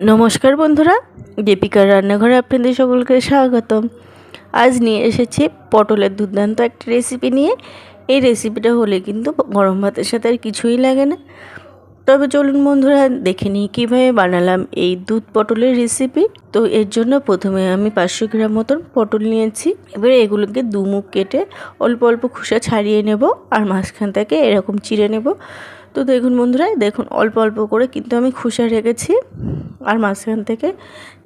নমস্কার বন্ধুরা, দীপিকার রান্নাঘরে আপনাদের সকলকে স্বাগতম। আজ নিয়ে এসেছি পটলের দুর্দান্ত একটা রেসিপি নিয়ে। এই রেসিপিটা হলে কিন্তু গরম ভাতের সাথে আর কিছুই লাগে না। তবে চলুন বন্ধুরা, দেখে নিই কীভাবে বানালাম এই দুধ পটলের রেসিপি তো এর জন্য প্রথমে আমি পাঁচশো গ্রাম মতন পটল নিয়েছি। এবারে এগুলোকে দু মুখ কেটে অল্প অল্প খোসা ছাড়িয়ে নেব আর মাঝখান থেকে এরকম চিড়ে নেব। তো দেখুন বন্ধুরা, দেখুন, অল্প অল্প করে কিন্তু আমি খুশা রেখেছি আর মাঝখান থেকে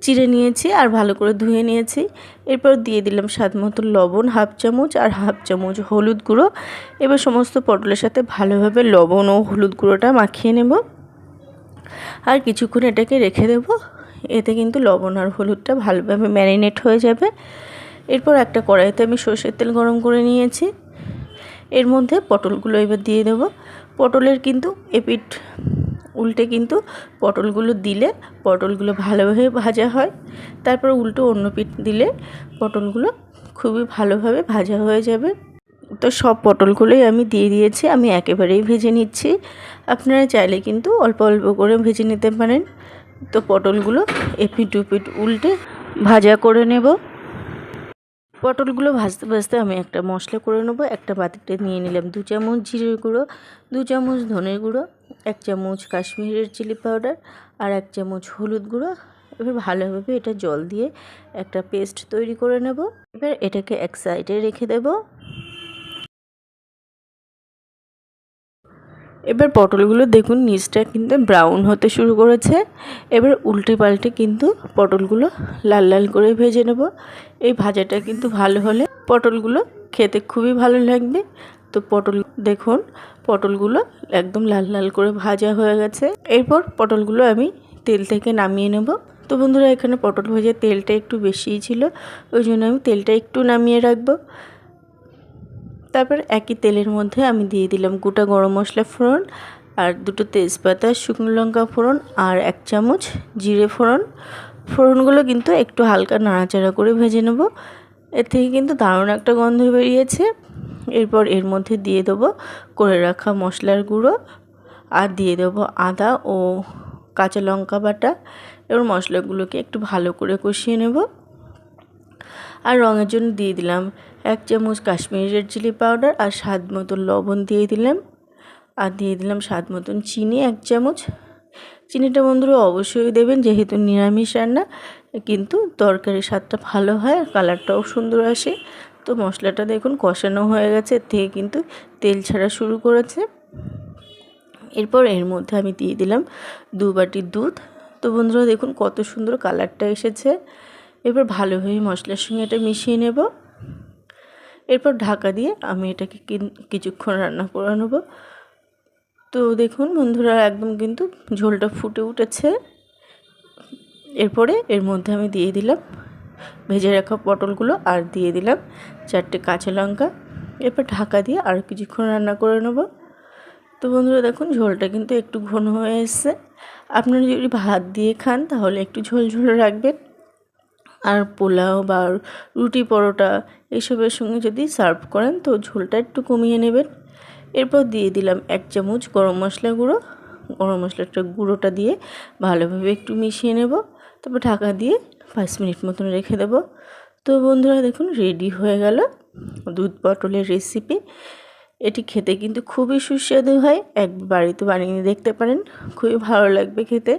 চিড়ে নিয়েছি আর ভালো করে ধুয়ে নিয়েছি। এরপর দিয়ে দিলাম স্বাদ মতো লবণ, হাফ চামচ আর হাফ চামচ হলুদ গুঁড়ো। এবার সমস্ত পটলের সাথে ভালোভাবে লবণ ও হলুদ গুঁড়োটা মাখিয়ে নেব। আর কিছুক্ষণ এটাকে রেখে দেব। এতে কিন্তু লবণ আর হলুদটা ভালোভাবে ম্যারিনেট হয়ে যাবে। এরপর একটা কড়াইতে আমি সর্ষের তেল গরম করে নিয়েছি। এর মধ্যে পটলগুলো এবার দিয়ে দেবো। পটলের কিন্তু এপিট উল্টে কিন্তু পটলগুলো দিলে পটলগুলো ভালোভাবে ভাজা হয়। তারপর উল্টো অন্য পিঠ দিলে পটলগুলো খুবই ভালোভাবে ভাজা হয়ে যাবে। তো সব পটলগুলোই আমি দিয়ে দিয়েছি, আমি একেবারেই ভেজে নিচ্ছি। আপনারা চাইলে কিন্তু অল্প অল্প করে ভেজে নিতে পারেন। তো পটলগুলো এপিট উপিট উল্টে ভাজা করে নেব। পটলগুলো ভাজতে ভাজতে আমি একটা মশলা করে নেব, একটা বাতিতে নিয়ে নিলাম দু চামচ জিরের গুঁড়ো, দু চামচ ধনের গুঁড়ো, এক চামচ কাশ্মীরের চিলি পাউডার আর এক চামচ হলুদ গুঁড়ো। এবার ভালোভাবে এটা জল দিয়ে একটা পেস্ট তৈরি করে নেব। এবার এটাকে এক সাইডে রেখে দেবো। এবার পটলগুলো দেখুন, নিচটা কিন্তু ব্রাউন হতে শুরু করেছে। এবার উল্টে পাল্টে কিন্তু পটলগুলো লাল লাল করে ভেজে নেব। এই ভাজাটা কিন্তু ভালো হলে পটলগুলো খেতে খুবই ভালো লাগবে। তো পটল, দেখুন, পটলগুলো একদম লাল লাল করে ভাজা হয়ে গেছে। এরপর পটলগুলো আমি তেল থেকে নামিয়ে নেব। তো বন্ধুরা, এখানে পটল ভাজার তেলটা একটু বেশিই ছিল, ওই জন্য আমি তেলটা একটু নামিয়ে রাখব। তারপর একই তেলের মধ্যে আমি দিয়ে দিলাম গোটা গরম মশলা ফোড়ন আর দুটো তেজপাতা, শুকনো লঙ্কা ফোড়ন আর এক চামচ জিরে ফোড়ন। ফোড়নগুলো কিন্তু একটু হালকা নাড়াচাড়া করে ভেজে নেব। এর থেকে কিন্তু দারুণ একটা গন্ধ বেরিয়েছে। এরপর এর মধ্যে দিয়ে দেবো করে রাখা মশলার গুঁড়ো আর দিয়ে দেবো আদা ও কাঁচা লঙ্কা বাটা। এবার মশলাগুলোকে একটু ভালো করে কষিয়ে নেব। আর রঙের জন্য দিয়ে দিলাম এক চামচ কাশ্মীরি রেড চিলি পাউডার আর স্বাদ মতন লবণ দিয়ে দিলাম। আর দিয়ে দিলাম স্বাদ মতন চিনি, এক চামচ। চিনিটা বন্ধুরা অবশ্যই দেবেন, যেহেতু নিরামিষ রান্না, কিন্তু তরকারির স্বাদটা ভালো হয় আর কালারটাও সুন্দর আসে। তো মশলাটা দেখুন কষানো হয়ে গেছে, এর থেকে কিন্তু তেল ছাড়া শুরু করেছে। এরপর এর মধ্যে আমি দিয়ে দিলাম দু বাটি দুধ। তো বন্ধুরা দেখুন কত সুন্দর কালারটা এসেছে। এবার ভালোভাবে মশলার সঙ্গে এটা মিশিয়ে নেব। এরপর ঢাকা দিয়ে আমি এটাকে কিছুক্ষণ রান্না করে নেব। তো দেখুন বন্ধুরা, একদম কিন্তু ঝোলটা ফুটে উঠেছে। এরপরে এর মধ্যে আমি দিয়ে দিলাম ভেজে রাখা পটলগুলো আর দিয়ে দিলাম চারটে কাঁচা লঙ্কা। এরপর ঢাকা দিয়ে আর কিছুক্ষণ রান্না করে নেব। তো বন্ধুরা, দেখুন ঝোলটা কিন্তু একটু ঘন হয়ে এসছে। আপনারা যদি ভাত দিয়ে খান তাহলে একটু ঝোল ঝোল রাখবেন। আর পোলাও বা রুটি পরোটা এসবের সঙ্গে যদি সার্ভ করেন তো ঝোলটা একটু কমিয়ে নেবেন। এরপর দিয়ে দিলাম এক চামচ গরম মশলা গুঁড়ো। গরম মশলাটা গুঁড়োটা দিয়ে ভালোভাবে একটু মিশিয়ে নেব। তারপর ঢাকা দিয়ে পাঁচ মিনিট মতন রেখে দেবো। তো বন্ধুরা দেখুন রেডি হয়ে গেল দুধ পটলের রেসিপি। এটি খেতে কিন্তু খুবই সুস্বাদু হয়। এক বাড়িতে বানিয়ে দেখতে পারেন। খুবই ভালো লাগবে খেতে।